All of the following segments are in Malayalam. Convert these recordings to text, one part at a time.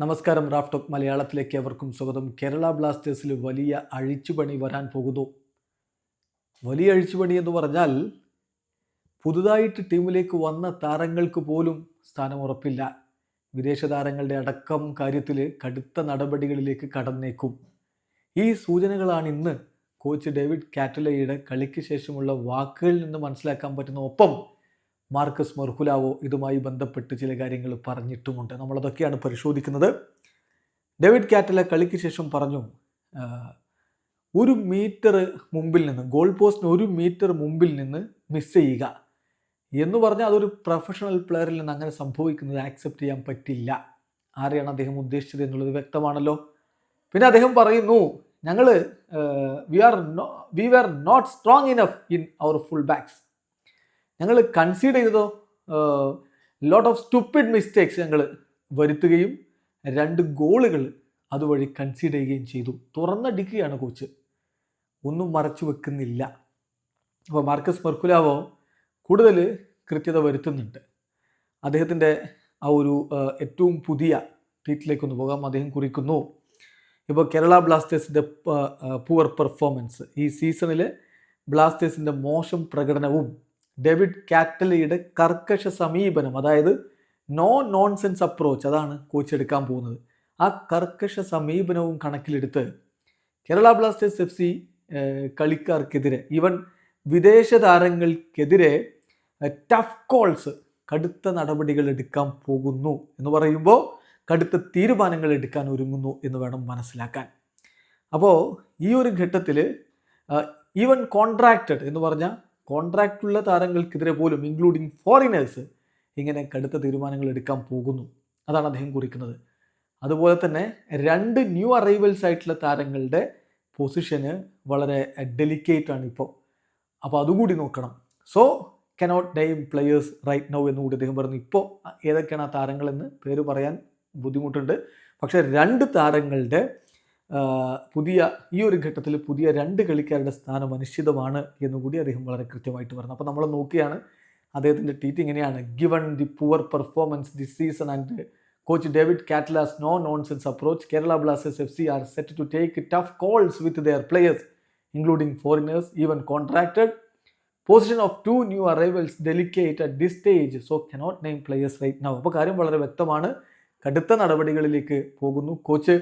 നമസ്കാരം റാഫ് മലയാളത്തിലേക്ക് അവർക്കും സ്വാഗതം. കേരള ബ്ലാസ്റ്റേഴ്സിൽ വലിയ അഴിച്ചുപണി വരാൻ പോകുന്നു. വലിയ അഴിച്ചുപണി എന്ന് പറഞ്ഞാൽ പുതുതായിട്ട് ടീമിലേക്ക് വന്ന താരങ്ങൾക്ക് പോലും സ്ഥാനം ഉറപ്പില്ല. വിദേശ താരങ്ങളുടെ അടക്കം കാര്യത്തിൽ കടുത്ത നടപടികളിലേക്ക് കടന്നേക്കും. ഈ സൂചനകളാണ് ഇന്ന് കോച്ച് ഡേവിഡ് കാറ്റലയുടെ കളിക്ക് ശേഷമുള്ള വാക്കുകളിൽ നിന്ന് മനസ്സിലാക്കാൻ പറ്റുന്ന ഒപ്പം മാർക്കസ് മെർഹുലാവോ ഇതുമായി ബന്ധപ്പെട്ട് ചില കാര്യങ്ങൾ പറഞ്ഞിട്ടുമുണ്ട്. നമ്മളതൊക്കെയാണ് പരിശോധിക്കുന്നത്. ഡേവിഡ് കാറ്റല കളിക്ക് ശേഷം പറഞ്ഞു ഒരു മീറ്റർ മുമ്പിൽ നിന്ന് ഗോൾ പോസ്റ്റിന് ഒരു മീറ്റർ മുമ്പിൽ നിന്ന് മിസ് ചെയ്യുക എന്ന് പറഞ്ഞാൽ അതൊരു പ്രൊഫഷണൽ പ്ലെയറിൽ നിന്ന് അങ്ങനെ സംഭവിക്കുന്നത് ആക്സെപ്റ്റ് ചെയ്യാൻ പറ്റില്ല. ആരെയാണ് അദ്ദേഹം ഉദ്ദേശിച്ചത് എന്നുള്ളത് വ്യക്തമാണല്ലോ. പിന്നെ അദ്ദേഹം പറയുന്നു ഞങ്ങൾ we are no we are not strong enough in our full backs ഞങ്ങൾ കൺസീഡ് ചെയ്തതോ? ലോട്ട് ഓഫ് സ്റ്റുപ്പിഡ് മിസ്റ്റേക്സ് ഞങ്ങൾ വരുത്തുകയും രണ്ട് ഗോളുകൾ അതുവഴി കൺസീഡ് ചെയ്യുകയും ചെയ്തു. തുറന്നടിക്കുകയാണ് കോച്ച്. ഒന്നും മറച്ചു വെക്കുന്നില്ല. അപ്പോൾ മാർക്കസ് മെർക്കുലാവോ കൂടുതൽ കൃത്യത വരുത്തുന്നുണ്ട്. അദ്ദേഹത്തിന്റെ ആ ഒരു ഏറ്റവും പുതിയ ട്വീറ്റിലേക്കൊന്ന് പോകാം. അദ്ദേഹം കുറിക്കുന്നു. ഇപ്പോൾ കേരള ബ്ലാസ്റ്റേഴ്സിന്റെ പുവർ പെർഫോമൻസ് ഈ സീസണിൽ ബ്ലാസ്റ്റേഴ്സിന്റെ മോശം പ്രകടനവും ഡേവിഡ് കാറ്റലിയുടെ കർക്കശ സമീപനം അതായത് നോ നോൺസെൻസ് അപ്രോച്ച് അതാണ് കോച്ച് എടുക്കാൻ പോകുന്നത്. ആ കർക്കശ സമീപനവും കണക്കിലെടുത്ത് കേരള ബ്ലാസ്റ്റേഴ്സ് എഫ് സി കളിക്കാർക്കെതിരെ ഈവൻ വിദേശ താരങ്ങൾക്കെതിരെ ടഫ് കോൾസ് കടുത്ത നടപടികൾ എടുക്കാൻ പോകുന്നു എന്ന് പറയുമ്പോൾ കടുത്ത തീരുമാനങ്ങൾ എടുക്കാൻ ഒരുങ്ങുന്നു എന്ന് വേണം മനസ്സിലാക്കാൻ. അപ്പോൾ ഈ ഒരു ഘട്ടത്തിൽ ഈവൻ കോൺട്രാക്റ്റഡ് എന്ന് പറഞ്ഞാൽ കോൺട്രാക്റ്റുള്ള താരങ്ങൾക്കെതിരെ പോലും ഇൻക്ലൂഡിങ് ഫോറിനേഴ്സ് ഇങ്ങനെ കടുത്ത തീരുമാനങ്ങൾ എടുക്കാൻ പോകുന്നു. അതാണ് അദ്ദേഹം കുറിക്കുന്നത്. അതുപോലെ തന്നെ രണ്ട് ന്യൂ അറൈവൽസ് ആയിട്ടുള്ള താരങ്ങളുടെ പൊസിഷന് വളരെ ഡെലിക്കേറ്റ് ആണ് ഇപ്പോൾ. അപ്പോൾ അതുകൂടി നോക്കണം. So cannot name players right now എന്ന് കൂടി അദ്ദേഹം പറഞ്ഞു. ഇപ്പോൾ ഏതൊക്കെയാണ് ആ താരങ്ങളെന്ന് പേര് പറയാൻ ബുദ്ധിമുട്ടുണ്ട്. പക്ഷേ രണ്ട് താരങ്ങളുടെ പുതിയ ഈ ഒരു ഘട്ടത്തിൽ പുതിയ രണ്ട് കളിക്കാരുടെ സ്ഥാനം അനിശ്ചിതമാണ് എന്നുകൂടി അദ്ദേഹം വളരെ കൃത്യമായിട്ട് പറഞ്ഞു. അപ്പോൾ നമ്മൾ നോക്കിയാണ് അദ്ദേഹത്തിന്റെ ട്വീറ്റ് ഇങ്ങനെയാണ്. Given the poor performance this season and coach David Catala's no nonsense approach Kerala Blasters F C are set to take tough calls with their players including foreigners even contracted position of two new arrivals delicate at this stage so cannot name players right now അപ്പോൾ കാര്യം വളരെ വ്യക്തമാണ്. കടുത്ത നടപടികളിലേക്ക് പോകുന്നു. കോച്ച്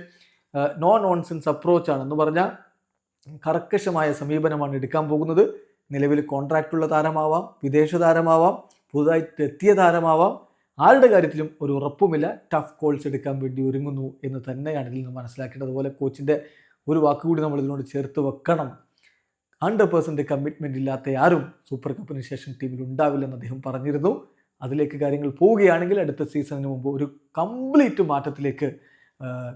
നോ നോൺസെൻസ് അപ്രോച്ചാണ് എന്ന് പറഞ്ഞാൽ കർക്കശമായ സമീപനമാണ് എടുക്കാൻ പോകുന്നത്. നിലവിൽ കോൺട്രാക്റ്റുള്ള താരമാവാം വിദേശ താരമാവാം പുതുതായിട്ട് എത്തിയ താരമാവാം. ആരുടെ കാര്യത്തിലും ഒരു ഉറപ്പുമില്ല. ടഫ് കോൾസ് എടുക്കാൻ വേണ്ടി ഒരുങ്ങുന്നു എന്ന് തന്നെയാണ് ഇതിൽ നിന്ന് മനസ്സിലാക്കേണ്ടത്. അതുപോലെ കോച്ചിന്റെ ഒരു വാക്കുകൂടി നമ്മൾ ഇതിനോട് ചേർത്ത് വെക്കണം. ഹൺഡ്രഡ് പേഴ്സന്റ് കമ്മിറ്റ്മെന്റ് ഇല്ലാത്ത ആരും സൂപ്പർ കപ്പിന് ശേഷം ടീമിൽ ഉണ്ടാവില്ലെന്ന് അദ്ദേഹം പറഞ്ഞിരുന്നു. അതിലേക്ക് കാര്യങ്ങൾ പോവുകയാണെങ്കിൽ അടുത്ത സീസണിന് മുമ്പ് ഒരു കംപ്ലീറ്റ് മാറ്റത്തിലേക്ക്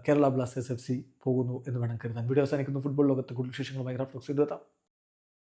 കേരള ബ്ലാസ്റ്റേഴ്സ് എഫ് സി പോകുന്നു എന്ന് വേണം കരുതാൻ. വീഡിയോ അവസാനിക്കുന്നു. ഫുട്ബോൾ ലോകത്തെ കൂടുതൽ വിശേഷങ്ങളുമായി റഫ്ലക്സ് ചെയ്തെത്താം